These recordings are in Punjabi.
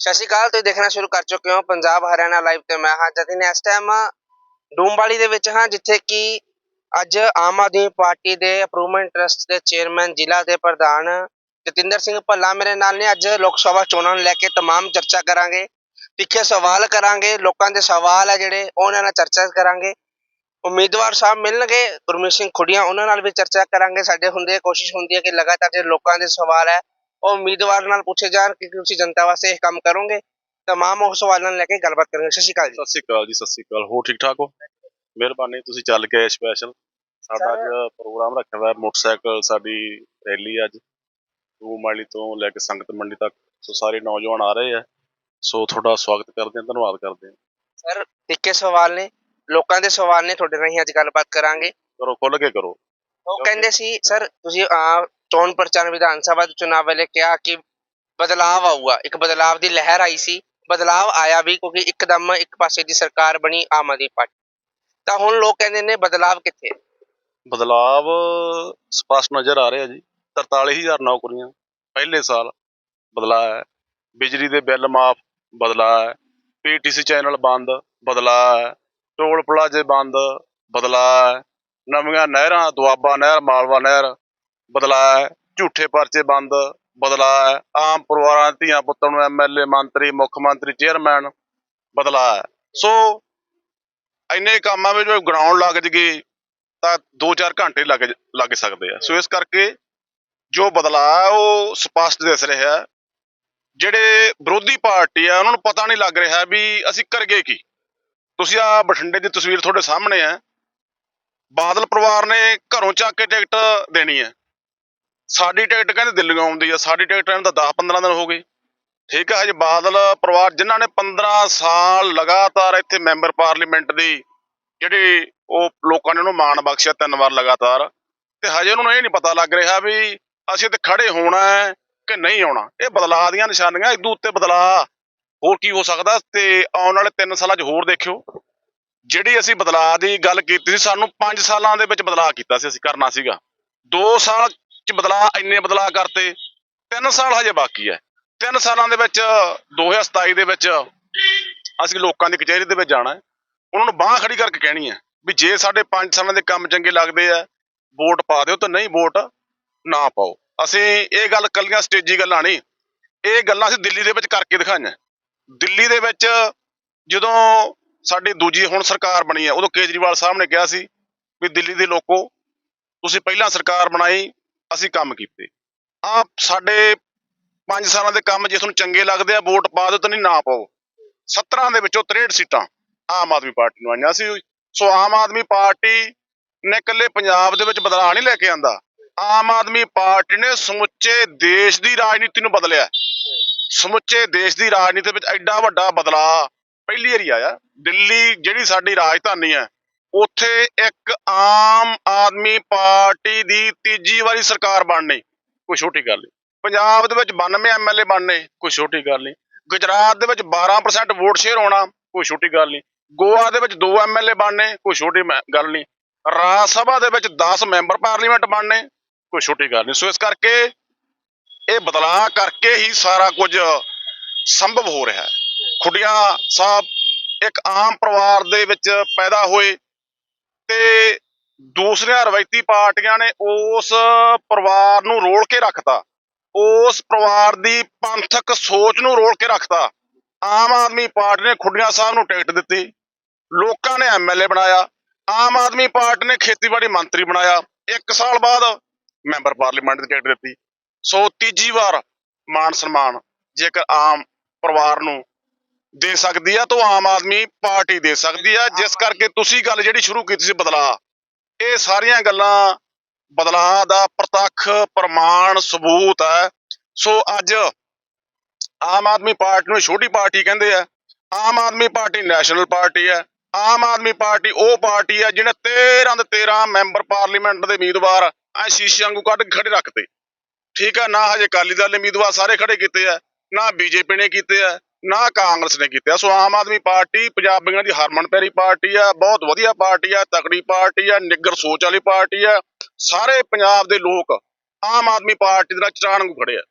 ਸਤਿ ਸ਼੍ਰੀ ਅਕਾਲ ਤੁਸੀਂ ਦੇਖਣਾ ਸ਼ੁਰੂ ਕਰ ਚੁੱਕੇ ਹੋ ਪੰਜਾਬ ਹਰਿਆਣਾ ਲਾਈਵ ਤੇ ਮੈਂ ਹਾਂ ਜਤਿਨ ਇਸ ਟਾਈਮ ਡੂਮਵਾਲੀ ਦੇ ਵਿੱਚ ਹਾਂ ਜਿੱਥੇ ਕਿ ਅੱਜ ਆਮ ਆਦਮੀ ਪਾਰਟੀ ਦੇ ਅਪਰੂਵਮੈਂਟ ਟਰਸਟ ਦੇ ਚੇਅਰਮੈਨ ਜ਼ਿਲ੍ਹਾ ਦੇ ਪ੍ਰਧਾਨ ਜਤਿੰਦਰ ਸਿੰਘ ਭੱਲਾ ਮੇਰੇ ਨਾਲ ਨੇ ਅੱਜ ਲੋਕ ਸਭਾ ਚੋਣਾਂ ਨੂੰ ਲੈ ਕੇ तमाम ਚਰਚਾ ਕਰਾਂਗੇ ਤਿੱਖੇ ਸਵਾਲ ਕਰਾਂਗੇ ਲੋਕਾਂ ਦੇ ਸਵਾਲ ਹੈ ਜਿਹੜੇ ਉਹਨਾਂ ਨਾਲ ਚਰਚਾ ਕਰਾਂਗੇ ਉਮੀਦਵਾਰ ਸਾਹਿਬ ਮਿਲਣਗੇ ਗੁਰਮੀਤ ਸਿੰਘ ਖੁੱਡੀਆਂ ਉਹਨਾਂ ਨਾਲ ਵੀ ਚਰਚਾ ਕਰਾਂਗੇ ਸਾਡੇ ਹੁੰਦੇ ਕੋਸ਼ਿਸ਼ ਹੁੰਦੀ ਹੈ ਕਿ ਲਗਾਤਾਰ ਜਿਹੜੇ ਲੋਕਾਂ ਦੇ ਸਵਾਲ ਹੈ ਉਹ ਉਮੀਦਵਾਰ ਨਾਲ ਪੁੱਛੇ ਜਾਣ ਕਿ ਤੁਸੀਂ ਜਨਤਾ ਵਾਸਤੇ ਇਹ ਕੰਮ ਕਰੋਗੇ ਤਮਾਮ ਉਹ ਸਵਾਲਾਂ ਨੂੰ ਲੈ ਕੇ ਗੱਲਬਾਤ ਕਰਾਂਗੇ ਸਤਿ ਸ਼੍ਰੀ ਅਕਾਲ ਜੀ ਸਤਿ ਸ਼੍ਰੀ ਅਕਾਲ ਜੀ ਸਤਿ ਸ਼੍ਰੀ ਅਕਾਲ ਹੋ ਠੀਕ ਠਾਕ ਹੋ ਮਿਹਰਬਾਨੀ ਤੁਸੀਂ ਚੱਲ ਕੇ ਆਏ ਸਪੈਸ਼ਲ ਸਾਡਾ ਅੱਜ ਪ੍ਰੋਗਰਾਮ ਰੱਖਿਆ ਹੋਇਆ ਮੋਟਰਸਾਈਕਲ ਸਾਡੀ ਰੈਲੀ ਅੱਜ ਟੂ ਮਾਲੀ ਤੋਂ ਲੈ ਕੇ ਸੰਗਤ ਮੰਡੀ ਤੱਕ ਸੋ ਸਾਰੇ ਨੌਜਵਾਨ ਆ ਰਹੇ ਆ ਸੋ ਤੁਹਾਡਾ ਸਵਾਗਤ ਕਰਦੇ ਹਾਂ ਧੰਨਵਾਦ ਕਰਦੇ ਹਾਂ ਸਰ ਤਿੱਖੇ ਸਵਾਲ ਨੇ ਲੋਕਾਂ ਦੇ ਸਵਾਲ ਨੇ ਤੁਹਾਡੇ ਨਾਲ ਹੀ ਅੱਜ ਗੱਲਬਾਤ ਕਰਾਂਗੇ ਕਰੋ ਖੁੱਲ ਕੇ ਕਰੋ ਉਹ ਕਹਿੰਦੇ ਸੀ ਸਰ ਤੁਸੀਂ ਅਹ, ਚੋਣ ਪ੍ਰਚਾਰ ਵਿਧਾਨ ਸਭਾ ਦੇ ਚੁਣਾਵ ਵੇਲੇ ਕਿਹਾ ਕਿ ਬਦਲਾਵ ਆਊਗਾ। ਇੱਕ ਬਦਲਾਵ ਦੀ ਲਹਿਰ ਆਈ ਸੀ। ਬਦਲਾਵ ਆਇਆ ਵੀ ਕਿਉਂਕਿ ਇੱਕਦਮ ਇੱਕ ਪਾਸੇ ਦੀ ਸਰਕਾਰ ਬਣੀ ਆਮ ਆਦਮੀ ਪਾਰਟੀ। ਤਾਂ ਹੁਣ ਲੋਕ ਕਹਿੰਦੇ ਨੇ ਬਦਲਾਵ ਕਿੱਥੇ? ਬਦਲਾਵ ਸਪਸ਼ਟ ਨਜ਼ਰ ਆ ਰਿਹਾ ਜੀ। 43000 ਨੌਕਰੀਆਂ ਪਹਿਲੇ ਸਾਲ ਬਦਲਾ ਹੈ। ਬਿਜਲੀ ਦੇ ਬਿੱਲ ਮਾਫ ਬਦਲਾਅ ਹੈ। ਪੀਟੀਸੀ ਚੈਨਲ ਬੰਦ ਬਦਲਾ ਹੈ। ਟੋਲ ਪਲਾਜ਼ੇ ਬੰਦ ਬਦਲਾ ਹੈ। ਨਵੀਆਂ ਨਹਿਰਾਂ, ਦੁਆਬਾ ਨਹਿਰ, ਮਾਲਵਾ ਨਹਿਰ ਬਦਲਾਅ ਹੈ, ਝੂਠੇ ਪਰਚੇ ਬੰਦ, ਬਦਲਾਅ ਹੈ। ਆਮ ਪਰਿਵਾਰਾਂ ਧੀਆਂ ਪੁੱਤਾਂ ਨੂੰ ਐਮਐਲਏ ਮੰਤਰੀ, ਮੁੱਖ ਮੰਤਰੀ, ਚੇਅਰਮੈਨ ਬਦਲਾਅ ਹੈ। ਸੋ ਇੰਨੇ ਕੰਮਾਂ ਵਿੱਚ ਜੋ ਗਰਾਊਂਡ ਲੱਗ ਜਗੇ, ਤਾਂ 2-4 ਘੰਟੇ ਲੱਗ ਲੱਗ ਸਕਦੇ ਆ। ਸੋ ਇਸ ਕਰਕੇ ਜੋ ਬਦਲਾਅ ਹੈ, ਉਹ ਸਪਸ਼ਟ ਦਿਸ ਰਿਹਾ ਜਿਹੜੇ ਵਿਰੋਧੀ ਪਾਰਟੀ ਆ, ਉਹਨਾਂ ਨੂੰ ਪਤਾ ਨਹੀਂ ਲੱਗ ਰਿਹਾ ਵੀ ਅਸੀਂ ਕਰਗੇ ਕੀ। ਤੁਸੀਂ ਆ ਬਠਿੰਡੇ ਦੀ ਤਸਵੀਰ ਤੁਹਾਡੇ ਸਾਹਮਣੇ ਹੈ। ਬਾਦਲ ਪਰਿਵਾਰ ਨੇ ਘਰੋਂ ਚੱਕ ਕੇ ਟਿਕਟ ਦੇਣੀ ਹੈ। ਸਾਡੀ ਟਿਕਟ ਕਹਿੰਦੇ ਦਿੱਲੀੋਂ ਆਉਂਦੀ ਆ, ਸਾਡੀ ਟਿਕਟ ਇਹਨਾਂ ਦਾ 10-15 ਦਿਨ ਹੋ ਗਏ। ਠੀਕ ਹੈ ਹਜੇ ਬਾਦਲ ਪਰਿਵਾਰ ਜਿਨ੍ਹਾਂ ਨੇ 15 ਸਾਲ ਲਗਾਤਾਰ ਇੱਥੇ ਮੈਂਬਰ ਪਾਰਲੀਮੈਂਟ ਦੀ ਜਿਹੜੀ ਉਹ ਲੋਕਾਂ ਨੇ ਉਹਨੂੰ ਮਾਣ ਬਖਸ਼ਿਆ ਤਿੰਨ ਵਾਰ ਲਗਾਤਾਰ, ਤੇ ਹਜੇ ਉਹਨਾਂ ਨੂੰ ਇਹ ਨਹੀਂ ਪਤਾ ਲੱਗ ਰਿਹਾ ਵੀ ਅਸੀਂ ਤੇ ਖੜੇ ਹੋਣਾ ਹੈ ਕਿ ਨਹੀਂ ਆਉਣਾ। ਇਹ ਬਦਲਾਅ ਦੀਆਂ ਨਿਸ਼ਾਨੀਆਂ ਇਦੋਂ ਉੱਤੇ ਬਦਲਾਅ ਹੋਰ ਕੀ ਹੋ ਸਕਦਾ ਤੇ ਆਉਣ ਵਾਲੇ 3 ਸਾਲਾਂ 'ਚ ਹੋਰ ਦੇਖਿਓ। ਜਿਹੜੀ ਅਸੀਂ ਬਦਲਾਅ ਦੀ ਗੱਲ ਕੀਤੀ ਸੀ, ਸਾਨੂੰ 5 ਸਾਲਾਂ ਦੇ ਵਿੱਚ ਬਦਲਾਅ ਕੀਤਾ ਸੀ, ਅਸੀਂ ਕਰਨਾ ਸੀਗਾ। 2 ਸਾਲ 'ਚ ਬਦਲਾਅ ਇੰਨੇ ਬਦਲਾਅ ਕਰਤੇ। ਤਿੰਨ ਸਾਲ ਹਜੇ ਬਾਕੀ ਹੈ ਤਿੰਨ ਸਾਲਾਂ ਦੇ ਵਿੱਚ 2027 ਦੇ ਵਿੱਚ ਅਸੀਂ ਲੋਕਾਂ ਦੀ ਕਚਹਿਰੀ ਦੇ ਵਿੱਚ ਜਾਣਾ ਹੈ ਉਹਨਾਂ ਨੂੰ ਬਾਹ ਖੜੀ ਕਰਕੇ ਕਹਿਣੀ ਹੈ ਵੀ ਜੇ ਸਾਡੇ 5 ਸਾਲਾਂ ਦੇ ਕੰਮ ਚੰਗੇ ਲੱਗਦੇ ਆ ਵੋਟ ਪਾ ਦਿਓ ਤਾਂ ਨਹੀਂ ਵੋਟ ਨਾ ਪਾਓ। ਅਸੀਂ ਇਹ ਗੱਲ ਕੱਲੀਆਂ ਸਟੇਜੀ ਗੱਲਾਂ ਨਹੀਂ। ਇਹ ਗੱਲਾਂ ਅਸੀਂ ਦਿੱਲੀ ਦੇ ਵਿੱਚ ਕਰਕੇ ਦਿਖਾਈਆਂ। ਦਿੱਲੀ ਦੇ ਵਿੱਚ ਜਦੋਂ ਸਾਡੀ ਦੂਜੀ ਹੁਣ ਸਰਕਾਰ ਬਣੀ ਹੈ ਉਦੋਂ ਕੇਜਰੀਵਾਲ ਸਾਹਿਬ ਨੇ ਕਿਹਾ ਸੀ ਵੀ ਦਿੱਲੀ ਦੇ ਲੋਕੋ, ਤੁਸੀਂ ਪਹਿਲਾਂ ਸਰਕਾਰ ਬਣਾਈ ਅਸੀਂ ਕੰਮ ਕੀਤੇ। ਆ ਸਾਡੇ 5 ਸਾਲਾਂ ਦੇ ਕੰਮ ਜੇ ਤੁਹਾਨੂੰ ਚੰਗੇ ਲੱਗਦੇ ਆ, ਵੋਟ ਪਾ ਦਿਓ ਤਾਂ ਨਹੀਂ ਨਾ ਪਾਓ। 17 ਦੇ ਵਿੱਚੋਂ 63 ਸੀਟਾਂ ਆਮ ਆਦਮੀ ਪਾਰਟੀ ਨੂੰ ਆਈਆਂ ਸੀ। ਸੋ ਆਮ ਆਦਮੀ ਪਾਰਟੀ ਨੇ ਇਕੱਲੇ ਪੰਜਾਬ ਦੇ ਵਿੱਚ ਬਦਲਾਅ ਨਹੀਂ ਲੈ ਕੇ ਆਂਦਾ। ਆਮ ਆਦਮੀ ਪਾਰਟੀ ਨੇ ਸਮੁੱਚੇ ਦੇਸ਼ ਦੀ ਰਾਜਨੀਤੀ ਨੂੰ ਬਦਲਿਆ। ਸਮੁੱਚੇ ਦੇਸ਼ ਦੀ ਰਾਜਨੀਤੀ ਵਿੱਚ ਐਡਾ ਵੱਡਾ ਬਦਲਾਅ ਪਹਿਲੀ ਵਾਰੀ ਆਇਆ। ਦਿੱਲੀ ਜਿਹੜੀ ਸਾਡੀ ਰਾਜਧਾਨੀ ਹੈ ਉੱਥੇ ਇੱਕ ਆਮ ਆਦਮੀ ਪਾਰਟੀ ਦੀ ਤੀਜੀ ਵਾਰੀ ਸਰਕਾਰ ਬਣਨੀ। ਕੋਈ ਛੋਟੀ ਗੱਲ ਨਹੀਂ। ਪੰਜਾਬ ਦੇ ਵਿੱਚ 92 ਐਮਐਲਏ ਬਣਨੇ, ਕੋਈ ਛੋਟੀ ਗੱਲ ਨਹੀਂ। ਗੁਜਰਾਤ ਦੇ ਵਿੱਚ 12% ਵੋਟ ਸ਼ੇਅਰ ਹੋਣਾ, ਕੋਈ ਛੋਟੀ ਗੱਲ ਨਹੀਂ। ਗੋਆ ਦੇ ਵਿੱਚ 2 ਐਮਐਲਏ ਬਣਨੇ, ਕੋਈ ਛੋਟੀ ਮੈਂ- ਗੱਲ ਨਹੀਂ। ਰਾਜ ਸਭਾ ਦੇ ਵਿੱਚ 10 ਮੈਂਬਰ ਪਾਰਲੀਮੈਂਟ ਬਣਨੇ, ਕੋਈ ਛੋਟੀ ਗੱਲ ਨਹੀਂ। ਸੋ ਇਸ ਕਰਕੇ ਇਹ ਬਦਲਾਅ ਕਰਕੇ ਹੀ ਸਾਰਾ ਕੁਝ ਸੰਭਵ ਹੋ ਰਿਹਾ ਹੈ। ਖੁੱਡੀਆਂ ਸਾਹਿਬ ਇੱਕ ਆਮ ਪਰਿਵਾਰ ਦੇ ਵਿੱਚ ਪੈਦਾ ਹੋਏ ਤੇ ਦੂਸਰੀਆਂ ਰਵਾਇਤੀ ਪਾਰਟੀਆਂ ਨੇ ਉਸ ਪਰਿਵਾਰ ਨੂੰ ਰੋਲ ਕੇ ਰੱਖਤਾ। ਉਸ ਪਰਿਵਾਰ ਦੀ ਪੰਥਕ ਸੋਚ ਨੂੰ ਰੋਲ ਕੇ ਰੱਖਤਾ। ਆਮ ਆਦਮੀ ਪਾਰਟੀ ਨੇ ਖੁੱਡੀਆਂ ਸਾਹਿਬ ਨੂੰ ਟਿਕਟ ਦਿੱਤੀ। ਲੋਕਾਂ ਨੇ ਐਮਐਲਏ ਬਣਾਇਆ। ਆਮ ਆਦਮੀ ਪਾਰਟੀ ਨੇ ਖੇਤੀਬਾੜੀ ਮੰਤਰੀ ਬਣਾਇਆ। ਇੱਕ ਸਾਲ ਬਾਅਦ ਮੈਂਬਰ ਪਾਰਲੀਮੈਂਟ ਦੀ ਟਿਕਟ ਦਿੱਤੀ। ਸੋ ਤੀਜੀ ਵਾਰ ਮਾਨ ਸਨਮਾਨ ਜੇਕਰ ਆਮ ਪਰਿਵਾਰ ਨੂੰ ਦੇ ਸਕਦੀ ਆ, ਤਾਂ ਉਹ ਆਮ ਆਦਮੀ ਪਾਰਟੀ ਦੇ ਸਕਦੀ ਆ। ਜਿਸ ਕਰਕੇ ਤੁਸੀਂ ਗੱਲ ਜਿਹੜੀ ਸ਼ੁਰੂ ਕੀਤੀ ਸੀ ਬਦਲਾਅ ਇਹ ਸਾਰੀਆਂ ਗੱਲਾਂ ਬਦਲਾਅ ਦਾ ਪ੍ਰਤੱਖ ਪ੍ਰਮਾਣ ਸਬੂਤ ਹੈ। ਸੋ ਅੱਜ ਆਮ ਆਦਮੀ ਪਾਰਟੀ ਨੂੰ ਛੋਟੀ ਪਾਰਟੀ ਕਹਿੰਦੇ ਆ। Aam Aadmi Party national party ਹੈ। ਆਮ ਆਦਮੀ ਪਾਰਟੀ ਉਹ ਪਾਰਟੀ ਹੈ ਜਿਹਨੇ 13 ਦੇ 13 ਮੈਂਬਰ ਪਾਰਲੀਮੈਂਟ ਦੇ ਉਮੀਦਵਾਰ ਐ ਸ਼ੀਸ਼ੇ ਵਾਂਗੂ ਕੱਢ ਕੇ ਖੜੇ ਰੱਖਤੇ। ਠੀਕ ਹੈ ਨਾ ਹਜੇ ਅਕਾਲੀ ਦਲ ਨੇ ਉਮੀਦਵਾਰ ਸਾਰੇ ਖੜੇ ਕੀਤੇ ਆ, ਨਾ ਬੀਜੇਪੀ ਨੇ ਕੀਤੇ ਆ। ਨਾ ਕਾਂਗਰਸ ਨੇ ਕੀਤੇ। ਸੋ ਆਮ ਆਦਮੀ ਪਾਰਟੀ ਪੰਜਾਬੀਆਂ ਦੀ ਹਰਮਨ ਪਿਆਰੀ ਪਾਰਟੀ ਆ ਬਹੁਤ ਵਧੀਆ ਪਾਰਟੀ ਆ ਤਕੜੀ ਪਾਰਟੀ ਆ ਨਿੱਗਰ ਸੋਚ ਵਾਲੀ ਪਾਰਟੀ ਆ। ਸਾਰੇ ਪੰਜਾਬ ਦੇ ਲੋਕ ਆਮ ਆਦਮੀ ਪਾਰਟੀ ਦੇ ਨਾਲ ਚਟਾਨ ਵਾਂਗੂ ਖੜੇ ਆ।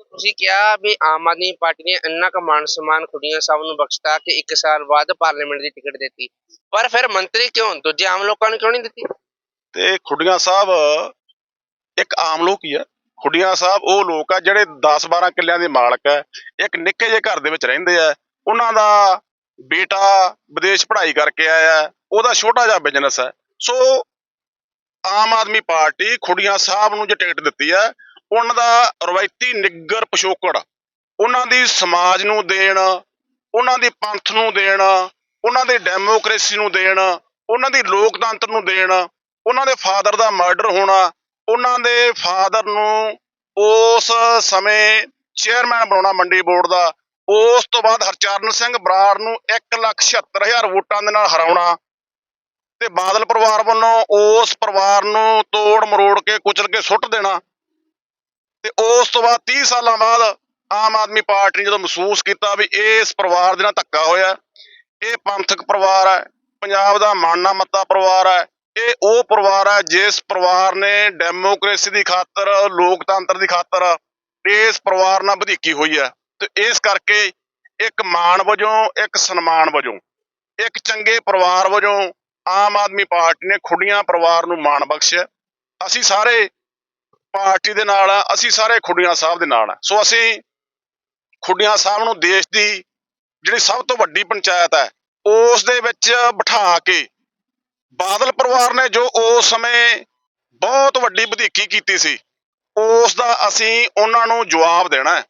ਤੁਸੀਂ ਕਿਹਾ ਵੀ ਆਮ ਆਦਮੀ ਪਾਰਟੀ ਨੇ ਇੰਨਾ ਕੁ ਮਾਨ ਸਨਮਾਨ ਖੁੱਡੀਆਂ ਸਾਹਿਬ ਨੂੰ ਬਖਸ਼ਤਾ ਕਿ ਇੱਕ ਸਾਲ ਬਾਅਦ ਪਾਰਲੀਮੈਂਟ ਦੀ ਟਿਕਟ ਦਿੱਤੀ। ਪਰ ਫਿਰ ਮੰਤਰੀ ਕਿਉਂ? ਦੂਜੇ ਆਮ ਲੋਕਾਂ ਨੂੰ ਕਿਉਂ ਨਹੀਂ ਦਿੱਤੀ? ਤੇ ਖੁੱਡੀਆਂ ਸਾਹਿਬ ਇੱਕ ਆਮ ਲੋਕ ਹੀ ਆ। ਖੁੱਡੀਆਂ ਸਾਹਿਬ, ਉਹ ਲੋਕ ਆ ਜਿਹੜੇ 10-12 ਕਿੱਲਿਆਂ ਦੇ ਮਾਲਕ ਆ, ਇੱਕ ਨਿੱਕੇ ਜਿਹੇ ਘਰ ਦੇ ਵਿੱਚ ਰਹਿੰਦੇ ਆ। ਉਹਨਾਂ ਦਾ ਬੇਟਾ ਵਿਦੇਸ਼ ਪੜ੍ਹਾਈ ਕਰਕੇ ਆਇਆ, ਉਹਦਾ ਛੋਟਾ ਜਿਹਾ ਬਿਜ਼ਨਸ ਹੈ ਸੋ ਆਮ ਆਦਮੀ ਪਾਰਟੀ ਖੁੱਡੀਆਂ ਸਾਹਿਬ ਨੂੰ ਜੇ ਟਿਕਟ ਦਿੱਤੀ ਹੈ ਉਹਨਾਂ ਦਾ ਰਵਾਇਤੀ ਨਿੱਗਰ ਪਿਛੋਕੜ, ਉਹਨਾਂ ਦੀ ਸਮਾਜ ਨੂੰ ਦੇਣ, ਉਹਨਾਂ ਦੀ ਪੰਥ ਨੂੰ ਦੇਣ, ਉਹਨਾਂ ਦੀ ਡੈਮੋਕ੍ਰੇਸੀ ਨੂੰ ਦੇਣ, ਉਹਨਾਂ ਦੀ ਲੋਕਤੰਤਰ ਨੂੰ ਦੇਣ, ਉਹਨਾਂ ਦੇ ਫਾਦਰ ਦਾ ਮਰਡਰ ਹੋਣਾ ਉਹਨਾਂ ਦੇ ਫਾਦਰ ਨੂੰ ਉਸ ਸਮੇਂ ਚੇਅਰਮੈਨ ਬਣਾਉਣਾ ਮੰਡੀ ਬੋਰਡ ਦਾ, ਉਸ ਤੋਂ ਬਾਅਦ ਹਰਚਰਨ ਸਿੰਘ ਬਰਾੜ ਨੂੰ 176000 ਵੋਟਾਂ ਦੇ ਨਾਲ ਹਰਾਉਣਾ ਤੇ ਬਾਦਲ ਪਰਿਵਾਰ ਵੱਲੋਂ ਉਸ ਪਰਿਵਾਰ ਨੂੰ ਤੋੜ ਮਰੋੜ ਕੇ ਕੁਚਲ ਕੇ ਸੁੱਟ ਦੇਣਾ ਤੇ ਉਸ ਤੋਂ ਬਾਅਦ 30 ਸਾਲਾਂ ਬਾਅਦ ਆਮ ਆਦਮੀ ਪਾਰਟੀ ਨੇ ਜਦੋਂ ਮਹਿਸੂਸ ਕੀਤਾ ਵੀ ਇਸ ਪਰਿਵਾਰ ਦੇ ਨਾਲ ਧੱਕਾ ਹੋਇਆ, ਇਹ ਪੰਥਕ ਪਰਿਵਾਰ ਹੈ, ਪੰਜਾਬ ਦਾ ਮਾਨਾ ਮੱਤਾ ਪਰਿਵਾਰ ਹੈ ਉਹ ਪਰਿਵਾਰ ਹੈ ਜਿਸ ਪਰਿਵਾਰ ਨੇ ਡੈਮੋਕ੍ਰੇਸੀ ਦੀ ਖਾਤਰ, ਲੋਕਤੰਤਰ ਦੀ ਖਾਤਰ ਇਸ ਪਰਿਵਾਰ ਨਾਲ ਵਧੀਕੀ ਹੋਈ ਹੈ ਤੇ ਇਸ ਕਰਕੇ ਇੱਕ ਮਾਣ ਵਜੋਂ, ਇੱਕ ਸਨਮਾਨ ਵਜੋਂ, ਇੱਕ ਚੰਗੇ ਪਰਿਵਾਰ ਵਜੋਂ ਆਮ ਆਦਮੀ ਪਾਰਟੀ ਨੇ ਖੁੱਡੀਆਂ ਪਰਿਵਾਰ ਨੂੰ ਮਾਣ ਬਖਸ਼ਿਆ। ਅਸੀਂ ਸਾਰੇ ਪਾਰਟੀ ਦੇ ਨਾਲ ਆ, ਅਸੀਂ ਸਾਰੇ ਖੁੱਡੀਆਂ ਸਾਹਿਬ ਦੇ ਨਾਲ ਆ। ਸੋ ਅਸੀਂ ਖੁੱਡੀਆਂ ਸਾਹਿਬ ਨੂੰ ਦੇਸ਼ ਦੀ ਜਿਹੜੀ ਸਭ ਤੋਂ ਵੱਡੀ ਪੰਚਾਇਤ ਹੈ ਉਸ ਦੇ ਵਿੱਚ ਬਿਠਾ ਕੇ ਬਾਦਲ ਪਰਿਵਾਰ ਨੇ ਜੋ ਉਸ ਸਮੇਂ ਬਹੁਤ ਵੱਡੀ ਵਧੀਕੀ ਕੀਤੀ ਸੀ, ਉਸ ਦਾ ਅਸੀਂ ਉਹਨਾਂ ਨੂੰ ਜਵਾਬ ਦੇਣਾ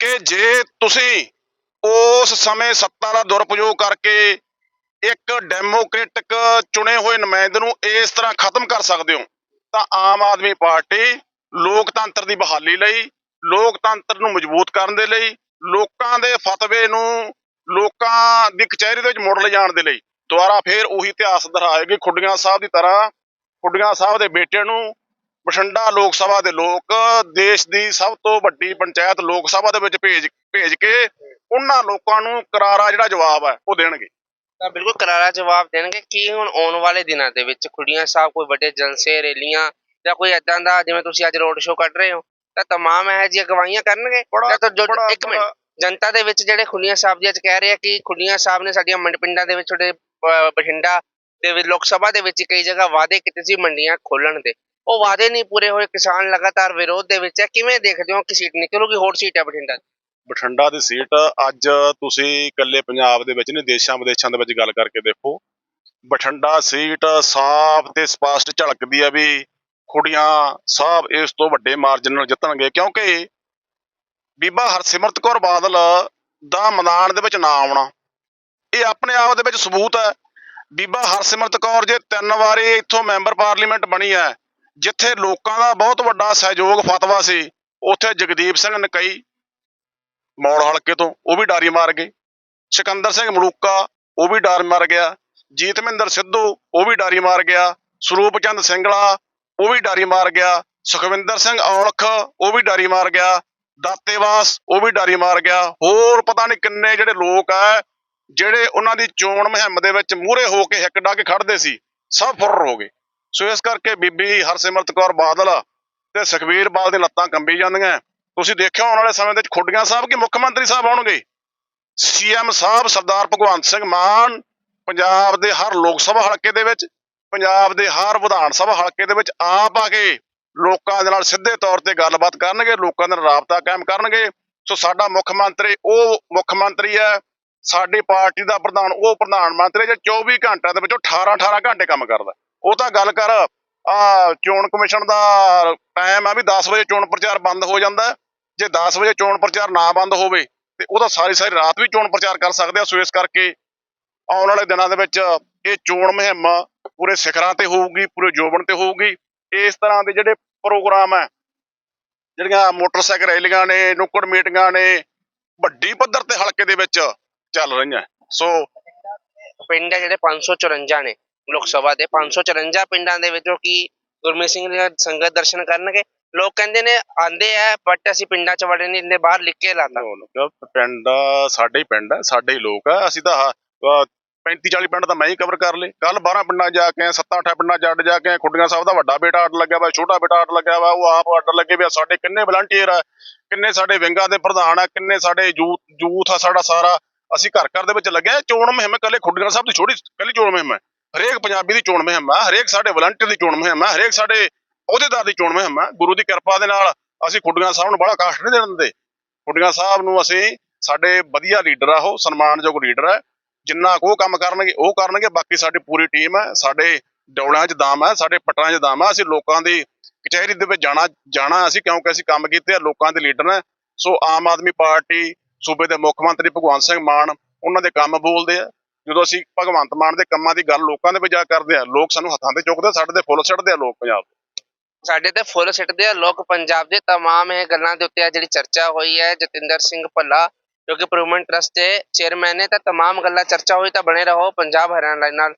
ਕਿ ਜੇ ਤੁਸੀਂ ਉਸ ਸਮੇਂ ਸੱਤਾ ਦਾ ਦੁਰਪਯੋਗ ਕਰਕੇ ਇੱਕ ਡੈਮੋਕ੍ਰੈਟਿਕ ਚੁਣੇ ਹੋਏ ਨੁਮਾਇੰਦੇ ਨੂੰ ਇਸ ਤਰ੍ਹਾਂ ਖਤਮ ਕਰ ਸਕਦੇ ਹੋ, ਤਾਂ ਆਮ ਆਦਮੀ ਪਾਰਟੀ ਲੋਕਤੰਤਰ ਦੀ ਬਹਾਲੀ ਲਈ, ਲੋਕਤੰਤਰ ਨੂੰ ਮਜ਼ਬੂਤ ਕਰਨ ਦੇ ਲਈ, ਲੋਕਾਂ ਦੇ ਫਤਵੇ ਨੂੰ ਲੋਕਾਂ ਦੀ ਕਚਹਿਰੀ ਦੇ ਵਿੱਚ ਮੁੜ ਲਿਜਾਣ ਦੇ ਲਈ ਦੁਬਾਰਾ ਫੇਰ ਉਹੀ ਇਤਿਹਾਸ ਦੁਹਰਾਏਗੀ ਖੁੱਡੀਆਂ ਸਾਹਿਬ ਦੀ ਤਰ੍ਹਾਂ। ਖੁੱਡੀਆਂ ਸਾਹਿਬ ਦੇ ਬੇਟੇ ਨੂੰ ਬਠਿੰਡਾ ਲੋਕ ਸਭਾ ਦੇ ਲੋਕ ਦੇਸ਼ ਦੀ ਸਭ ਤੋਂ ਵੱਡੀ ਪੰਚਾਇਤ ਲੋਕ ਸਭਾ ਦੇ ਵਿੱਚ ਭੇਜ ਭੇਜ ਕੇ ਉਹਨਾਂ ਲੋਕਾਂ ਨੂੰ ਕਰਾਰਾ ਜਿਹੜਾ ਜਵਾਬ ਹੈ ਉਹ ਦੇਣਗੇ। ਤਾਂ ਬਿਲਕੁਲ ਕਰਾਰਾ ਜਵਾਬ ਦੇਣਗੇ ਕਿ ਹੁਣ ਆਉਣ ਵਾਲੇ ਦਿਨਾਂ ਦੇ ਵਿੱਚ ਖੁੱਡੀਆਂ ਸਾਹਿਬ ਕੋਈ ਵੱਡੇ ਜਲਸੇ ਰੈਲੀਆਂ ਜਾਂ ਕੋਈ ਏਦਾਂ ਦਾ ਜਿਵੇਂ ਤੁਸੀਂ ਅੱਜ ਰੋਡ ਸ਼ੋਅ ਕੱਢ ਰਹੇ ਹੋ ਤਾਂ ਤਮਾਮ ਇਹ ਜਿਹੀ ਅਗਵਾਈਆਂ ਕਰਨਗੇ? ਜਾਂ ਤਾਂ ਜੋ ਇੱਕ ਮਿੰਟ ਜਨਤਾ ਦੇ ਵਿੱਚ ਜਿਹੜੇ ਖੁੱਲੀਆਂ ਸਾਹਿਬ ਜੀ ਅੱਜ ਕਹਿ ਰਹੇ ਆ ਕਿ ਖੁੱਲੀਆਂ ਸਾਹਿਬ ਨੇ ਸਾਡੀਆਂ ਮੰਡ ਪਿੰਡਾਂ ਦੇ ਵਿੱਚ ਅਹ, ਬਠਿੰਡਾ ਦੇ ਵਿੱਚ, ਲੋਕ ਸਭਾ ਦੇ ਵਿੱਚ ਕਈ ਜਗ੍ਹਾ ਵਾਅਦੇ ਕੀਤੇ ਸੀ ਮੰਡੀਆਂ ਖੋਲਣ ਦੇ। ਉਹ ਵਾਅਦੇ ਨਹੀਂ ਪੂਰੇ ਹੋਏ, ਕਿਸਾਨ ਲਗਾਤਾਰ ਵਿਰੋਧ ਦੇ ਵਿੱਚ ਹੈ। ਕਿਵੇਂ ਦੇਖਦੇ ਹੋ ਕਿ ਸੀਟ ਨਿਕਲੂਗੀ? ਹੋਰ ਸੀਟ ਹੈ ਬਠਿੰਡਾ ਦੀ? ਬਠਿੰਡਾ ਦੀ ਸੀਟ ਅੱਜ ਤੁਸੀਂ ਇਕੱਲੇ ਪੰਜਾਬ ਦੇ ਵਿੱਚ ਨਹੀਂ, ਦੇਸ਼ਾਂ ਵਿਦੇਸ਼ਾਂ ਦੇ ਵਿੱਚ ਗੱਲ ਕਰਕੇ ਦੇਖੋ। ਬਠਿੰਡਾ ਸੀਟ ਸਾਫ਼ ਤੇ ਸਪਸ਼ਟ ਝਲਕਦੀ ਆ ਵੀ ਖੁੱਡੀਆਂ ਸਾਹਿਬ ਇਸ ਤੋਂ ਵੱਡੇ ਮਾਰਜਨ ਨਾਲ ਜਿੱਤਣਗੇ, ਕਿਉਂਕਿ ਬੀਬਾ ਹਰਸਿਮਰਤ ਕੌਰ ਬਾਦਲ ਦਾ ਮੈਦਾਨ ਦੇ ਵਿੱਚ ਨਾ ਆਉਣਾ। ਇਹ ਆਪਣੇ ਆਪ ਦੇ ਵਿੱਚ ਸਬੂਤ ਹੈ। ਬੀਬਾ ਹਰਸਿਮਰਤ ਕੌਰ ਜੇ, ਤਿੰਨ ਵਾਰੀ ਇੱਥੋਂ ਮੈਂਬਰ ਪਾਰਲੀਮੈਂਟ ਬਣੀ ਹੈ, ਜਿੱਥੇ ਲੋਕਾਂ ਦਾ ਬਹੁਤ ਵੱਡਾ ਸਹਿਯੋਗ ਫਤਵਾ ਸੀ। ਉੱਥੇ ਜਗਦੀਪ ਸਿੰਘ ਨਕਈ ਮੌੜ ਹਲਕੇ ਤੋਂ, ਉਹ ਵੀ ਡਾਰੀ ਮਾਰ ਗਏ। ਸਿਕੰਦਰ ਸਿੰਘ ਮਲੂਕਾ, ਉਹ ਵੀ ਡਾਰ ਮਾਰ ਗਿਆ। ਜੀਤਮਿੰਦਰ ਸਿੱਧੂ, ਉਹ ਵੀ ਡਾਰੀ ਮਾਰ ਗਿਆ। ਸਰੂਪ ਚੰਦ ਸਿੰਘਲਾ ਉਹ ਵੀ ਡਾਰੀ ਮਾਰ ਗਿਆ। ਸੁਖਵਿੰਦਰ ਸਿੰਘ ਔਲਖ, ਉਹ ਵੀ ਡਾਰੀ ਮਾਰ ਗਿਆ। ਦਾਤੇਵਾਸ, ਉਹ ਵੀ ਡਾਰੀ ਮਾਰ ਗਿਆ। ਹੋਰ ਪਤਾ ਨਹੀਂ ਕਿੰਨੇ ਜਿਹੜੇ ਲੋਕ ਆ ਜਿਹੜੇ ਉਹਨਾਂ ਦੀ ਚੋਣ ਮੁਹਿੰਮ ਦੇ ਵਿੱਚ ਮੂਹਰੇ ਹੋ ਕੇ ਹਿੱਕ ਡਾ ਕੇ ਖੜਦੇ ਸੀ, ਸਭ ਫੁਰਰ ਹੋ ਗਏ। ਸੋ ਇਸ ਕਰਕੇ ਬੀਬੀ ਹਰਸਿਮਰਤ ਕੌਰ ਬਾਦਲ ਤੇ ਸੁਖਬੀਰ ਬਾਦਲ ਦੀਆਂ ਲੱਤਾਂ ਕੰਬੀ ਜਾਂਦੀਆਂ। ਤੁਸੀਂ ਦੇਖਿਓ ਆਉਣ ਵਾਲੇ ਸਮੇਂ ਦੇ ਵਿੱਚ ਖੁੱਡੀਆਂ ਸਾਹਿਬ ਕਿ ਮੁੱਖ ਮੰਤਰੀ ਸਾਹਿਬ ਆਉਣਗੇ? ਸੀਐਮ ਸਾਹਿਬ ਸਰਦਾਰ ਭਗਵੰਤ ਸਿੰਘ ਮਾਨ ਪੰਜਾਬ ਦੇ ਹਰ ਲੋਕ ਸਭਾ ਹਲਕੇ ਦੇ ਵਿੱਚ, ਪੰਜਾਬ ਦੇ ਹਰ ਵਿਧਾਨ ਸਭਾ ਹਲਕੇ ਦੇ ਵਿੱਚ ਆਪ ਆ ਕੇ ਲੋਕਾਂ ਦੇ ਨਾਲ ਸਿੱਧੇ ਤੌਰ ਤੇ ਗੱਲਬਾਤ ਕਰਨਗੇ, ਲੋਕਾਂ ਦੇ ਨਾਲ ਰਾਬਤਾ ਕਾਇਮ ਕਰਨਗੇ। ਸੋ ਸਾਡਾ ਮੁੱਖ ਮੰਤਰੀ, ਉਹ ਮੁੱਖ ਮੰਤਰੀ ਹੈ ਸਾਡੀ ਪਾਰਟੀ ਦਾ ਪ੍ਰਧਾਨ, ਉਹ ਪ੍ਰਧਾਨ ਮੰਤਰੀ ਜੇ 24 ਘੰਟਿਆਂ ਦੇ ਵਿੱਚੋਂ 18 18 ਘੰਟੇ ਕੰਮ ਕਰਦਾ। ਉਹ ਤਾਂ ਗੱਲ ਕਰ, ਆ ਚੋਣ ਕਮਿਸ਼ਨ ਦਾ ਟਾਈਮ ਆ ਵੀ 10 ਵਜੇ ਚੋਣ ਪ੍ਰਚਾਰ ਬੰਦ ਹੋ ਜਾਂਦਾ। ਜੇ 10 ਵਜੇ ਚੋਣ ਪ੍ਰਚਾਰ ਨਾ ਬੰਦ ਹੋਵੇ, ਤੇ ਉਹ ਤਾਂ ਸਾਰੀ ਸਾਰੀ ਰਾਤ ਵੀ ਚੋਣ ਪ੍ਰਚਾਰ ਕਰ ਸਕਦੇ ਆ ਸੋ ਇਸ ਕਰਕੇ। ਆਉਣ ਵਾਲੇ ਦਿਨਾਂ ਦੇ ਵਿੱਚ ਇਹ ਚੋਣ ਮੁਹਿੰਮ ਪੂਰੇ ਸਿਖਰਾਂ ਤੇ ਹੋਊਗੀ, ਪੂਰੇ ਜੋਬਨ ਤੇ ਹੋਊਗੀ। ਇਸ ਤਰ੍ਹਾਂ ਦੇ ਜਿਹੜੇ ਪ੍ਰੋਗਰਾਮ ਹੈ ਜਿਹੜੀਆਂ ਮੋਟਰਸਾਈਕਲ ਰੈਲੀਆਂ ਨੇ, ਨੁੱਕੜ ਮੀਟਿੰਗਾਂ ਨੇ, ਵੱਡੀ ਪੱਧਰ ਤੇ ਹਲਕੇ ਦੇ ਵਿੱਚ ਚੱਲ ਰਹੀਆਂ ਸੋ ਪਿੰਡ ਹੈ ਜਿਹੜੇ 554 ਨੇ ਲੋਕ ਸਭਾ ਦੇ 554 ਪਿੰਡਾਂ ਦੇ ਵਿੱਚੋਂ ਕੀ ਗੁਰਮੀਤ ਸਿੰਘ ਜੀ ਸੰਗਤ ਦਰਸ਼ਨ ਕਰਨਗੇ ਲੋਕ ਕਹਿੰਦੇ ਨੇ ਆਂਦੇ ਆ ਬਟ ਅਸੀਂ ਪਿੰਡਾਂ ਚ ਵੜੇ ਨਹੀਂ ਦਿੰਦੇ ਬਾਹਰ ਲਿਖ ਕੇ ਲਾਤਾ ਪਿੰਡ ਸਾਡੇ ਹੀ ਪਿੰਡ ਹੈ ਸਾਡੇ ਹੀ ਲੋਕ ਆ ਅਸੀਂ ਤਾਂ ਹ- ਅਹ 35 40 ਪਿੰਡ ਤਾਂ ਮੈਂ ਹੀ ਕਵਰ ਕਰ ਲਏ ਕੱਲ 12 ਪਿੰਡਾਂ ਜਾ ਕੇ 7 8 ਪਿੰਡਾਂ 'ਚ ਅੱਡ ਜਾ ਕੇ। ਖੁੱਡੀਆਂ ਸਾਹਿਬ ਦਾ ਵੱਡਾ ਬੇਟਾ ਅੱਡ ਲੱਗਿਆ ਵਾ ਛੋਟਾ ਬੇਟਾ ਅੱਡ ਲੱਗਿਆ ਵਾ ਉਹ ਆਪ ਅੱਡ ਲੱਗੇ ਵੀ ਆ। ਸਾਡੇ ਕਿੰਨੇ ਵਲੰਟੀਅਰ ਆ ਕਿੰਨੇ ਸਾਡੇ ਵਿੰਗਾਂ ਦੇ ਪ੍ਰਧਾਨ ਆ ਕਿੰਨੇ ਸਾਡੇ ਯੂਥ ਯੂਥ ਆ ਸਾਡਾ ਸਾਰਾ ਅਸੀਂ ਘਰ ਘਰ ਦੇ ਵਿੱਚ ਲੱਗਿਆ ਚੋਣ ਮੁਹਿੰਮ ਇਕੱਲੇ ਖੁੱਡੀਆਂ ਸਾਹਿਬ ਦੀ ਛੋਟੀ, ਕੱਲੀ ਚੋਣ ਮੁਹਿੰਮ ਹੈ। ਹਰੇਕ ਪੰਜਾਬੀ ਦੀ ਚੋਣ ਮੁਹਿੰਮ ਹੈ, ਹਰੇਕ ਸਾਡੇ ਵਲੰਟੀਅਰ ਦੀ ਚੋਣ ਮੁਹਿੰਮ ਹੈ, ਹਰੇਕ ਸਾਡੇ ਅਹੁਦੇਦਾਰ ਦੀ ਚੋਣ ਮੁਹਿੰਮ ਆ ਗੁਰੂ ਦੀ ਕਿਰਪਾ ਦੇ ਨਾਲ ਅਸੀਂ ਖੁੱਡੀਆਂ ਸਾਹਿਬ ਨੂੰ ਬੜਾ ਕਾਸ਼ਟ ਨਹੀਂ ਦਿੰਦੇ। ਖੁੱਡੀਆਂ ਸਾਹਿਬ ਨੂੰ ਅਸੀਂ ਸਾਡੇ ਵਧੀਆ ਲੀਡਰ ਆ ਉਹ, ਸਨਮਾਨਯੋਗ ਲੀਡਰ ਹੈ। ਜਿੰਨਾ ਕੁ ਉਹ ਕੰਮ ਕਰਨਗੇ, ਉਹ ਕਰਨਗੇ, ਬਾਕੀ ਸਾਡੀ ਪੂਰੀ ਟੀਮ ਹੈ, ਸਾਡੇ ਡੌਲਿਆਂ 'ਚ ਦਮ ਹੈ, ਸਾਡੇ ਪੱਟਾਂ 'ਚ ਦਮ ਹੈ। ਅਸੀਂ ਲੋਕਾਂ ਦੀ ਕਚਹਿਰੀ ਦੇ ਵਿੱਚ ਜਾਣਾ ਜਾਣਾ ਅਸੀਂ ਕਿਉਂਕਿ ਅਸੀਂ ਕੰਮ ਕੀਤੇ ਆ, ਲੋਕਾਂ ਦੇ ਲੀਡਰ ਨੇ। ਸੋ ਆਮ ਆਦਮੀ ਪਾਰਟੀ ਸੂਬੇ ਦੇ ਮੁੱਖ ਮੰਤਰੀ ਭਗਵੰਤ ਸਿੰਘ ਮਾਨ ਉਹਨਾਂ ਦੇ ਕੰਮ ਬੋਲਦੇ ਆ। ਜਦੋਂ ਅਸੀਂ ਭਗਵੰਤ ਮਾਨ ਦੇ ਕੰਮਾਂ ਦੀ ਗੱਲ ਲੋਕਾਂ ਦੇ ਵਿੱਚ ਕਰਦੇ ਆ, ਲੋਕ ਸਾਨੂੰ ਹੱਥਾਂ ਤੇ ਚੁੱਕਦੇ ਸਾਡੇ ਤੇ ਫੁੱਲ ਛੱਡਦੇ ਆ ਲੋਕ ਪੰਜਾਬ ਸਾਡੇ ਤੇ ਫੁੱਲ ਸਿੱਟਦੇ ਆ, ਲੋਕ ਪੰਜਾਬ ਦੇ ਤਮਾਮ ਇਹ ਗੱਲਾਂ ਦੇ ਉੱਤੇ ਆ ਜਿਹੜੀ ਚਰਚਾ ਹੋਈ ਹੈ, ਜਤਿੰਦਰ ਸਿੰਘ ਭੱਲਾ, ਜੋ ਕਿ ਇੰਪਰੂਵਮੈਂਟ ਟਰਸਟ ਦੇ ਚੇਅਰਮੈਨ ਨੇ, ਤਾਂ ਤਮਾਮ ਗੱਲਾਂ ਚਰਚਾ ਹੋਈ ਤਾਂ ਬਣੇ ਰਹੋ ਪੰਜਾਬ ਹਰਿਆਣਾ ਨਾਲ।